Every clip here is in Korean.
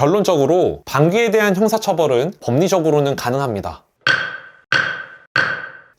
결론적으로 방귀에 대한 형사처벌은 법리적으로는 가능합니다.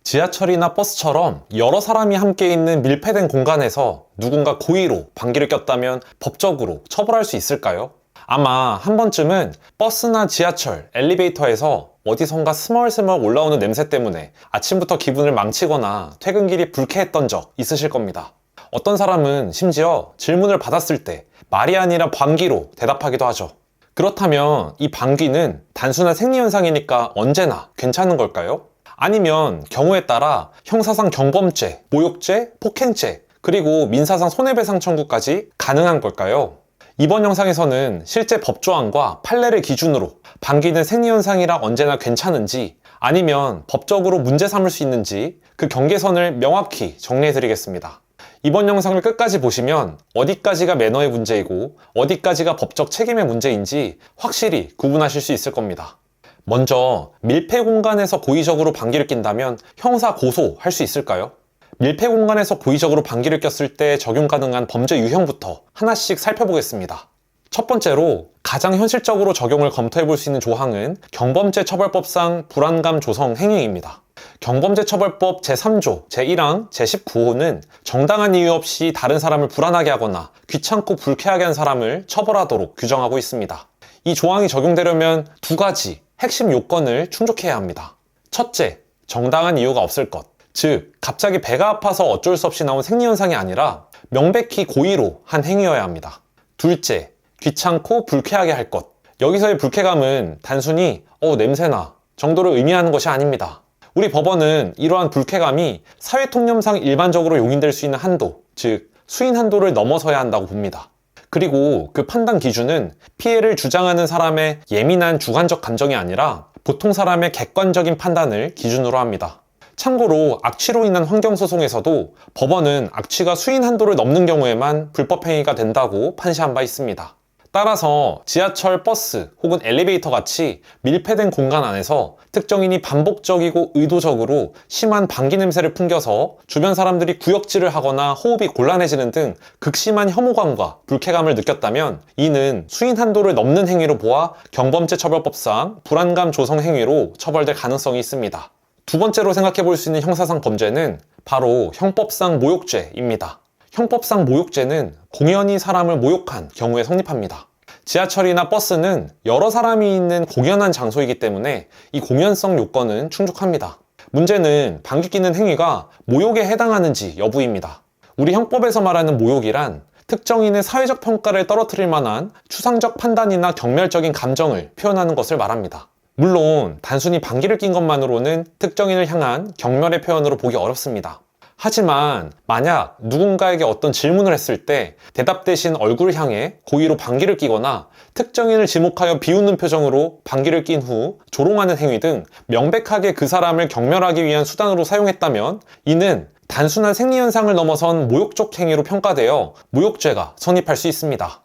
지하철이나 버스처럼 여러 사람이 함께 있는 밀폐된 공간에서 누군가 고의로 방귀를 꼈다면 법적으로 처벌할 수 있을까요? 아마 한 번쯤은 버스나 지하철, 엘리베이터에서 어디선가 스멀스멀 올라오는 냄새 때문에 아침부터 기분을 망치거나 퇴근길이 불쾌했던 적 있으실 겁니다. 어떤 사람은 심지어 질문을 받았을 때 말이 아니라 방귀로 대답하기도 하죠. 그렇다면 이 방귀는 단순한 생리현상이니까 언제나 괜찮은 걸까요? 아니면 경우에 따라 형사상 경범죄, 모욕죄, 폭행죄, 그리고 민사상 손해배상 청구까지 가능한 걸까요? 이번 영상에서는 실제 법조항과 판례를 기준으로 방귀는 생리현상이라 언제나 괜찮은지 아니면 법적으로 문제 삼을 수 있는지 그 경계선을 명확히 정리해드리겠습니다. 이번 영상을 끝까지 보시면 어디까지가 매너의 문제이고 어디까지가 법적 책임의 문제인지 확실히 구분하실 수 있을 겁니다. 먼저 밀폐 공간에서 고의적으로 방귀를 낀다면 형사 고소할 수 있을까요? 밀폐 공간에서 고의적으로 방귀를 꼈을 때 적용 가능한 범죄 유형부터 하나씩 살펴보겠습니다. 첫 번째로 가장 현실적으로 적용을 검토해 볼 수 있는 조항은 경범죄 처벌법상 불안감 조성 행위입니다. 경범죄 처벌법 제3조, 제1항, 제19호는 정당한 이유 없이 다른 사람을 불안하게 하거나 귀찮고 불쾌하게 한 사람을 처벌하도록 규정하고 있습니다. 이 조항이 적용되려면 두 가지 핵심 요건을 충족해야 합니다. 첫째, 정당한 이유가 없을 것. 즉, 갑자기 배가 아파서 어쩔 수 없이 나온 생리현상이 아니라 명백히 고의로 한 행위여야 합니다. 둘째, 귀찮고 불쾌하게 할 것. 여기서의 불쾌감은 단순히, 어, 냄새나 정도를 의미하는 것이 아닙니다. 우리 법원은 이러한 불쾌감이 사회통념상 일반적으로 용인될 수 있는 한도, 즉, 수인 한도를 넘어서야 한다고 봅니다. 그리고 그 판단 기준은 피해를 주장하는 사람의 예민한 주관적 감정이 아니라 보통 사람의 객관적인 판단을 기준으로 합니다. 참고로 악취로 인한 환경소송에서도 법원은 악취가 수인 한도를 넘는 경우에만 불법행위가 된다고 판시한 바 있습니다. 따라서 지하철, 버스 혹은 엘리베이터 같이 밀폐된 공간 안에서 특정인이 반복적이고 의도적으로 심한 방귀 냄새를 풍겨서 주변 사람들이 구역질을 하거나 호흡이 곤란해지는 등 극심한 혐오감과 불쾌감을 느꼈다면 이는 수인 한도를 넘는 행위로 보아 경범죄 처벌법상 불안감 조성 행위로 처벌될 가능성이 있습니다. 두 번째로 생각해 볼 수 있는 형사상 범죄는 바로 형법상 모욕죄입니다. 형법상 모욕죄는 공연히 사람을 모욕한 경우에 성립합니다. 지하철이나 버스는 여러 사람이 있는 공연한 장소이기 때문에 이 공연성 요건은 충족합니다. 문제는 방귀 끼는 행위가 모욕에 해당하는지 여부입니다. 우리 형법에서 말하는 모욕이란 특정인의 사회적 평가를 떨어뜨릴 만한 추상적 판단이나 경멸적인 감정을 표현하는 것을 말합니다. 물론 단순히 방귀를 낀 것만으로는 특정인을 향한 경멸의 표현으로 보기 어렵습니다. 하지만 만약 누군가에게 어떤 질문을 했을 때 대답 대신 얼굴을 향해 고의로 방귀를 끼거나 특정인을 지목하여 비웃는 표정으로 방귀를 낀 후 조롱하는 행위 등 명백하게 그 사람을 경멸하기 위한 수단으로 사용했다면 이는 단순한 생리현상을 넘어선 모욕적 행위로 평가되어 모욕죄가 성립할 수 있습니다.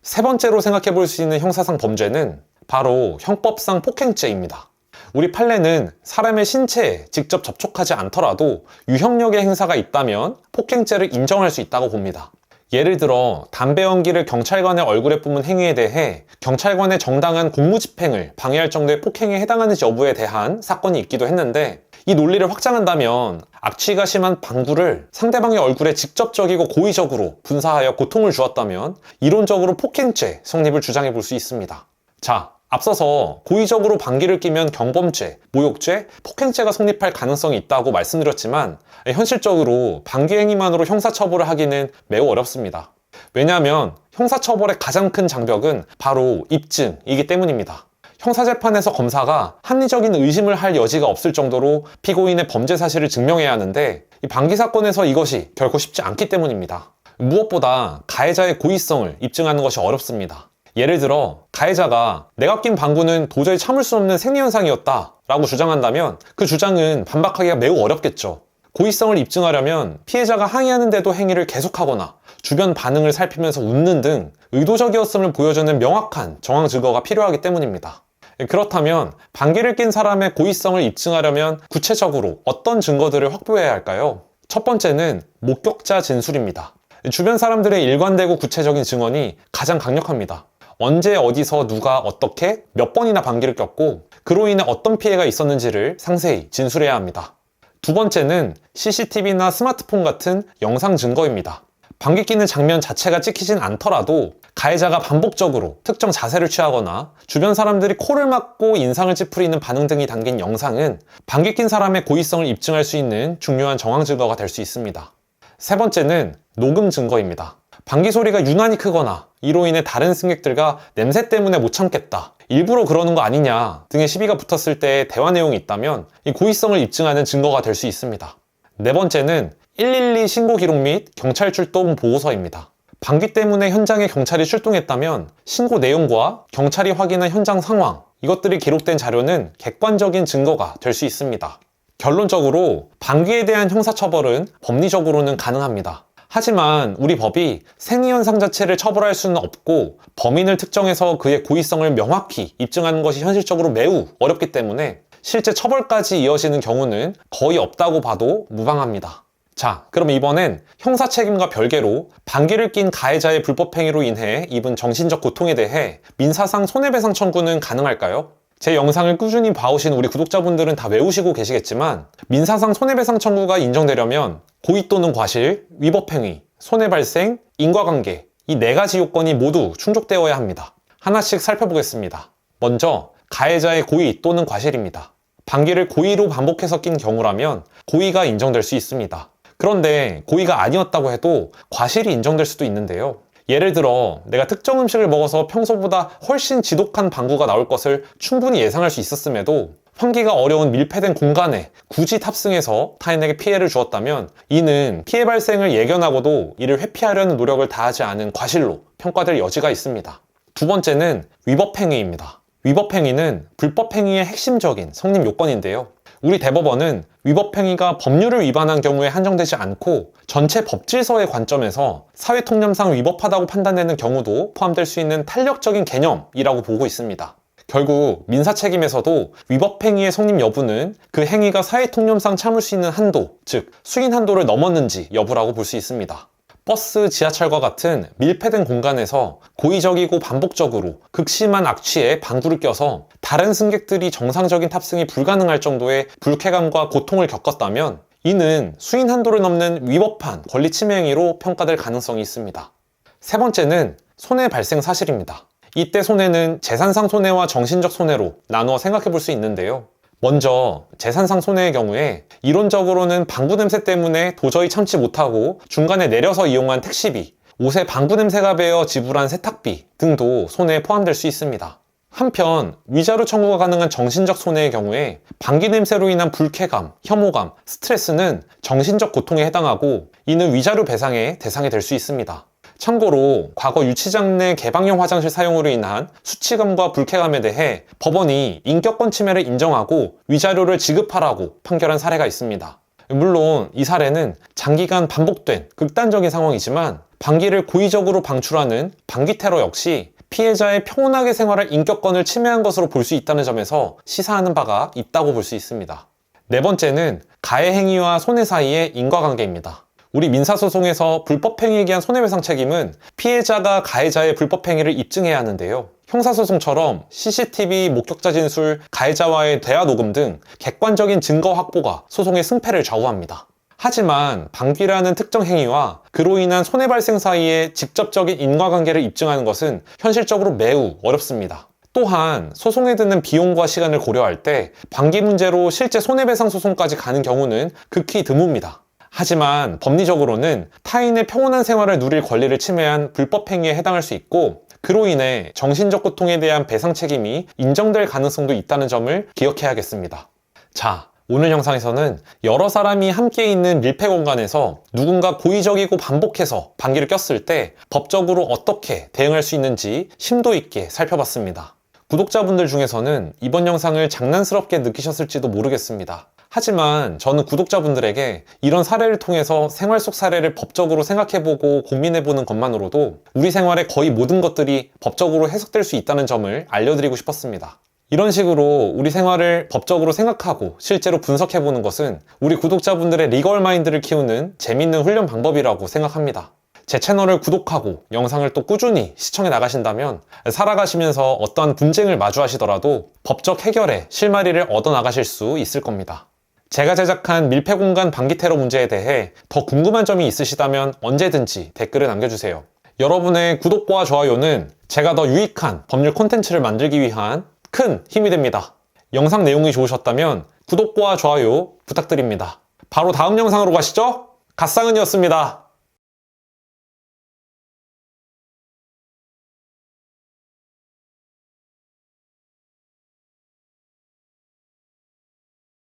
세 번째로 생각해 볼 수 있는 형사상 범죄는 바로 형법상 폭행죄입니다. 우리 판례는 사람의 신체에 직접 접촉하지 않더라도 유형력의 행사가 있다면 폭행죄를 인정할 수 있다고 봅니다. 예를 들어 담배 연기를 경찰관의 얼굴에 뿜은 행위에 대해 경찰관의 정당한 공무집행을 방해할 정도의 폭행에 해당하는지 여부에 대한 사건이 있기도 했는데 이 논리를 확장한다면 악취가 심한 방구를 상대방의 얼굴에 직접적이고 고의적으로 분사하여 고통을 주었다면 이론적으로 폭행죄 성립을 주장해 볼 수 있습니다. 자, 앞서서 고의적으로 방귀를 끼면 경범죄, 모욕죄, 폭행죄가 성립할 가능성이 있다고 말씀드렸지만 현실적으로 방귀 행위만으로 형사처벌을 하기는 매우 어렵습니다. 왜냐하면 형사처벌의 가장 큰 장벽은 바로 입증이기 때문입니다. 형사재판에서 검사가 합리적인 의심을 할 여지가 없을 정도로 피고인의 범죄 사실을 증명해야 하는데 이 방귀 사건에서 이것이 결코 쉽지 않기 때문입니다. 무엇보다 가해자의 고의성을 입증하는 것이 어렵습니다. 예를 들어 가해자가 내가 낀 방구는 도저히 참을 수 없는 생리현상이었다 라고 주장한다면 그 주장은 반박하기가 매우 어렵겠죠. 고의성을 입증하려면 피해자가 항의하는데도 행위를 계속하거나 주변 반응을 살피면서 웃는 등 의도적이었음을 보여주는 명확한 정황 증거가 필요하기 때문입니다. 그렇다면 방귀를 낀 사람의 고의성을 입증하려면 구체적으로 어떤 증거들을 확보해야 할까요? 첫 번째는 목격자 진술입니다. 주변 사람들의 일관되고 구체적인 증언이 가장 강력합니다. 언제 어디서 누가 어떻게 몇 번이나 방귀를 꼈고 그로 인해 어떤 피해가 있었는지를 상세히 진술해야 합니다. 두 번째는 CCTV나 스마트폰 같은 영상 증거입니다. 방귀 끼는 장면 자체가 찍히진 않더라도 가해자가 반복적으로 특정 자세를 취하거나 주변 사람들이 코를 막고 인상을 찌푸리는 반응 등이 담긴 영상은 방귀 낀 사람의 고의성을 입증할 수 있는 중요한 정황 증거가 될 수 있습니다. 세 번째는 녹음 증거입니다. 방귀 소리가 유난히 크거나 이로 인해 다른 승객들과 냄새 때문에 못 참겠다. 일부러 그러는 거 아니냐 등의 시비가 붙었을 때의 대화 내용이 있다면 이 고의성을 입증하는 증거가 될 수 있습니다. 네 번째는 112 신고 기록 및 경찰 출동 보고서입니다. 방귀 때문에 현장에 경찰이 출동했다면 신고 내용과 경찰이 확인한 현장 상황, 이것들이 기록된 자료는 객관적인 증거가 될 수 있습니다. 결론적으로 방귀에 대한 형사처벌은 법리적으로는 가능합니다. 하지만 우리 법이 생리현상 자체를 처벌할 수는 없고 범인을 특정해서 그의 고의성을 명확히 입증하는 것이 현실적으로 매우 어렵기 때문에 실제 처벌까지 이어지는 경우는 거의 없다고 봐도 무방합니다. 자, 그럼 이번엔 형사 책임과 별개로 방귀를 낀 가해자의 불법 행위로 인해 입은 정신적 고통에 대해 민사상 손해배상 청구는 가능할까요? 제 영상을 꾸준히 봐오신 우리 구독자분들은 다 외우시고 계시겠지만 민사상 손해배상 청구가 인정되려면 고의 또는 과실, 위법행위, 손해발생, 인과관계 이 네 가지 요건이 모두 충족되어야 합니다. 하나씩 살펴보겠습니다. 먼저 가해자의 고의 또는 과실입니다. 방귀를 고의로 반복해서 낀 경우라면 고의가 인정될 수 있습니다. 그런데 고의가 아니었다고 해도 과실이 인정될 수도 있는데요. 예를 들어 내가 특정 음식을 먹어서 평소보다 훨씬 지독한 방구가 나올 것을 충분히 예상할 수 있었음에도 환기가 어려운 밀폐된 공간에 굳이 탑승해서 타인에게 피해를 주었다면 이는 피해 발생을 예견하고도 이를 회피하려는 노력을 다하지 않은 과실로 평가될 여지가 있습니다. 두 번째는 위법행위입니다. 위법행위는 불법행위의 핵심적인 성립 요건인데요. 우리 대법원은 위법행위가 법률을 위반한 경우에 한정되지 않고 전체 법질서의 관점에서 사회통념상 위법하다고 판단되는 경우도 포함될 수 있는 탄력적인 개념이라고 보고 있습니다. 결국 민사 책임에서도 위법행위의 성립 여부는 그 행위가 사회통념상 참을 수 있는 한도, 즉 수인 한도를 넘었는지 여부라고 볼 수 있습니다. 버스, 지하철과 같은 밀폐된 공간에서 고의적이고 반복적으로 극심한 악취에 방구를 껴서 다른 승객들이 정상적인 탑승이 불가능할 정도의 불쾌감과 고통을 겪었다면 이는 수인 한도를 넘는 위법한 권리 침해 행위로 평가될 가능성이 있습니다. 세 번째는 손해 발생 사실입니다. 이때 손해는 재산상 손해와 정신적 손해로 나누어 생각해 볼 수 있는데요. 먼저 재산상 손해의 경우에 이론적으로는 방구 냄새 때문에 도저히 참지 못하고 중간에 내려서 이용한 택시비, 옷에 방구 냄새가 배어 지불한 세탁비 등도 손해에 포함될 수 있습니다. 한편 위자료 청구가 가능한 정신적 손해의 경우에 방귀 냄새로 인한 불쾌감, 혐오감, 스트레스는 정신적 고통에 해당하고 이는 위자료 배상의 대상이 될 수 있습니다. 참고로 과거 유치장 내 개방형 화장실 사용으로 인한 수치감과 불쾌감에 대해 법원이 인격권 침해를 인정하고 위자료를 지급하라고 판결한 사례가 있습니다. 물론 이 사례는 장기간 반복된 극단적인 상황이지만 방귀를 고의적으로 방출하는 방귀 테러 역시 피해자의 평온하게 생활할 인격권을 침해한 것으로 볼 수 있다는 점에서 시사하는 바가 있다고 볼 수 있습니다. 네 번째는 가해 행위와 손해 사이의 인과관계입니다. 우리 민사소송에서 불법행위에 기한 손해배상 책임은 피해자가 가해자의 불법행위를 입증해야 하는데요. 형사소송처럼 CCTV 목격자 진술, 가해자와의 대화 녹음 등 객관적인 증거 확보가 소송의 승패를 좌우합니다. 하지만 방귀라는 특정 행위와 그로 인한 손해 발생 사이의 직접적인 인과관계를 입증하는 것은 현실적으로 매우 어렵습니다. 또한 소송에 드는 비용과 시간을 고려할 때 방귀 문제로 실제 손해배상 소송까지 가는 경우는 극히 드뭅니다. 하지만 법리적으로는 타인의 평온한 생활을 누릴 권리를 침해한 불법 행위에 해당할 수 있고 그로 인해 정신적 고통에 대한 배상 책임이 인정될 가능성도 있다는 점을 기억해야겠습니다. 자, 오늘 영상에서는 여러 사람이 함께 있는 밀폐 공간에서 누군가 고의적이고 반복해서 방귀를 꼈을 때 법적으로 어떻게 대응할 수 있는지 심도 있게 살펴봤습니다. 구독자분들 중에서는 이번 영상을 장난스럽게 느끼셨을지도 모르겠습니다. 하지만 저는 구독자분들에게 이런 사례를 통해서 생활 속 사례를 법적으로 생각해보고 고민해보는 것만으로도 우리 생활의 거의 모든 것들이 법적으로 해석될 수 있다는 점을 알려드리고 싶었습니다. 이런 식으로 우리 생활을 법적으로 생각하고 실제로 분석해보는 것은 우리 구독자분들의 리걸 마인드를 키우는 재밌는 훈련 방법이라고 생각합니다. 제 채널을 구독하고 영상을 또 꾸준히 시청해 나가신다면 살아가시면서 어떠한 분쟁을 마주하시더라도 법적 해결에 실마리를 얻어 나가실 수 있을 겁니다. 제가 제작한 밀폐 공간 방기 테러 문제에 대해 더 궁금한 점이 있으시다면 언제든지 댓글을 남겨주세요. 여러분의 구독과 좋아요는 제가 더 유익한 법률 콘텐츠를 만들기 위한 큰 힘이 됩니다. 영상 내용이 좋으셨다면 구독과 좋아요 부탁드립니다. 바로 다음 영상으로 가시죠. 갓상은이었습니다.